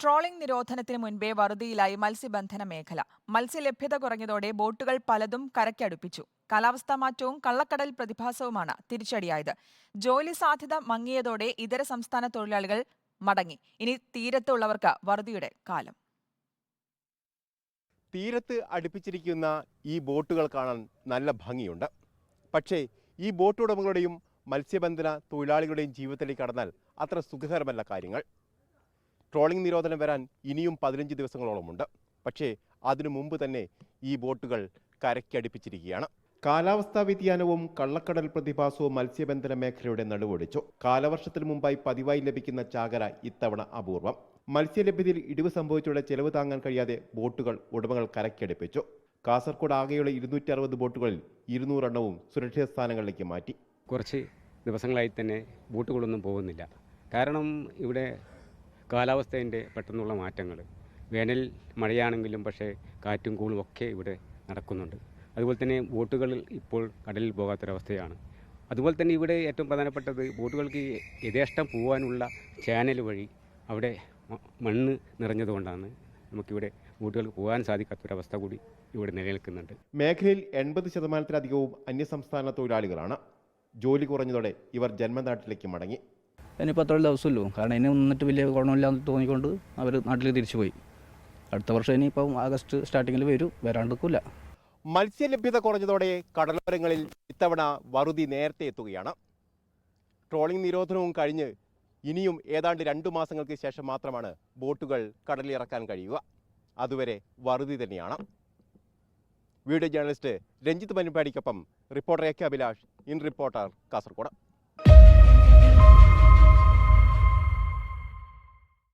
Trawling നിരോധനത്തിന് മുൻപേ വറുതിയിലായി മത്സ്യബന്ധന മേഖല. മത്സ്യലഭ്യത കുറഞ്ഞതോടെ ബോട്ടുകൾ പലതും കരയ്ക്കടുപ്പിച്ചു. കാലാവസ്ഥാ മാറ്റവും കള്ളക്കടൽ പ്രതിഭാസവുമാണ് തിരിച്ചടിയായത്. ജോലി സാധ്യത മങ്ങിയതോടെ ഇതര സംസ്ഥാന തൊഴിലാളികൾ മടങ്ങി. ഇനി തീരത്തുള്ളവർക്ക് വറുതിയുടെ കാലം. തീരത്ത് അടുപ്പിച്ചിരിക്കുന്ന ഈ ബോട്ടുകൾ കാണാൻ നല്ല ഭംഗിയുണ്ട്. പക്ഷേ ഈ ബോട്ടുടമകളുടെയും മത്സ്യബന്ധന തൊഴിലാളികളുടെയും ജീവിതത്തിലേക്ക് കടന്നാൽ അത്ര സുഖകരമല്ല കാര്യങ്ങൾ. ട്രോളിംഗ് നിരോധനം വരാൻ ഇനിയും പതിനഞ്ച് ദിവസങ്ങളോളമുണ്ട്. പക്ഷേ അതിനു മുമ്പ് തന്നെ ഈ ബോട്ടുകൾ കരയ്ക്കടുപ്പിച്ചിരിക്കുകയാണ് കാലാവസ്ഥാ വ്യതിയാനവും കള്ളക്കടൽ പ്രതിഭാസവും മത്സ്യബന്ധന മേഖലയുടെ നടുവൊടിച്ചു. കാലവർഷത്തിന് മുമ്പായി പതിവായി ലഭിക്കുന്ന ചാകര ഇത്തവണ അപൂർവം. മത്സ്യലഭ്യതയിൽ ഇടിവ് സംഭവിച്ചുള്ള ചെലവ് താങ്ങാൻ കഴിയാതെ ബോട്ടുകൾ ഉടമകൾ കരയ്ക്കടുപ്പിച്ചു കാസർഗോഡ് ആകെയുള്ള ഇരുന്നൂറ്റി അറുപത് ബോട്ടുകളിൽ ഇരുന്നൂറെണ്ണവും സുരക്ഷിത സ്ഥാനങ്ങളിലേക്ക് മാറ്റി. കുറച്ച് ദിവസങ്ങളായി തന്നെ ബോട്ടുകളൊന്നും പോകുന്നില്ല. കാരണം ഇവിടെ കാലാവസ്ഥേന്റെ പെട്ടെന്നുള്ള മാറ്റങ്ങൾ. വേനൽ മഴയാണെങ്കിലും പക്ഷേ കാറ്റും കൂളും ഒക്കെ ഇവിടെ നടക്കുന്നുണ്ട്. അതുപോലെ തന്നെ ബോട്ടുകൾ ഇപ്പോൾ കടലിൽ പോകാത്തൊരവസ്ഥയാണ്. അതുപോലെ തന്നെ ഇവിടെ ഏറ്റവും പ്രധാനപ്പെട്ടത് ബോട്ടുകൾക്ക് യഥേഷ്ടം പോകാനുള്ള ചാനൽ വഴി അവിടെ മണ്ണ് നിറഞ്ഞതുകൊണ്ടാണ് നമുക്കിവിടെ ബോട്ടുകൾക്ക് പോകാൻ സാധിക്കാത്തൊരവസ്ഥ കൂടി ഇവിടെ നിലനിൽക്കുന്നുണ്ട്. മേഖലയിൽ എൺപത് ശതമാനത്തിലധികവും അന്യസംസ്ഥാന തൊഴിലാളികളാണ് ജോലി കുറഞ്ഞതോടെ ഇവർ ജന്മനാട്ടിലേക്ക് മടങ്ങി. ഇനിയിപ്പോൾ അത്രയുള്ള ദിവസമല്ലോ കാരണം ഇനി നിന്നിട്ട് വലിയ ഗുണമില്ലാന്ന് തോന്നിക്കൊണ്ട് അവർ നാട്ടിൽ തിരിച്ചു പോയി. അടുത്ത വർഷം ഇനിയിപ്പം ആഗസ്റ്റ് സ്റ്റാർട്ടിങ്ങിൽ വരും. വരാണ്ടിരിക്കില്ല മത്സ്യലഭ്യത കുറഞ്ഞതോടെ കടലോരങ്ങളിൽ ഇത്തവണ വറുതി നേരത്തെ എത്തുകയാണ്. ട്രോളിംഗ് നിരോധനവും കഴിഞ്ഞ് ഇനിയും ഏതാണ്ട് രണ്ടു മാസങ്ങൾക്ക് ശേഷം മാത്രമാണ് ബോട്ടുകൾ കടലിറക്കാൻ കഴിയുക. അതുവരെ വറുതി തന്നെയാണ്. Video journalist Ranjith മനുപാടിക്കൊപ്പം reporter A K Abhilash. In reporter Kasaragod.